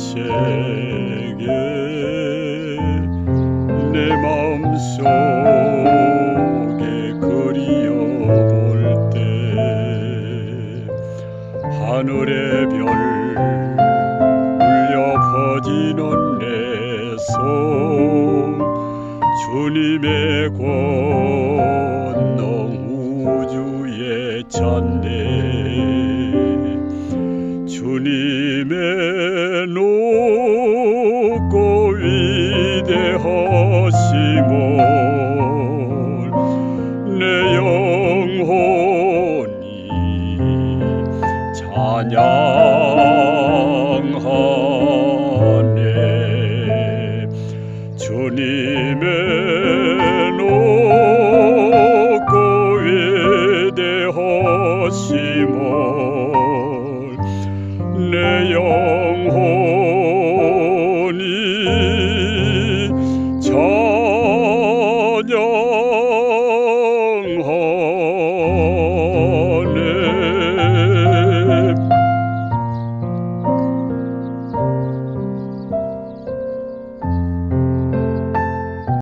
세계 내 마음속에 그리워볼 때 하늘의 별 울려 퍼지는 내손 주님의 권능 우주에 찬네 주님의 내 영혼이 찬양하네. 주님의 높고 위대하심을 내 영혼 이 찬양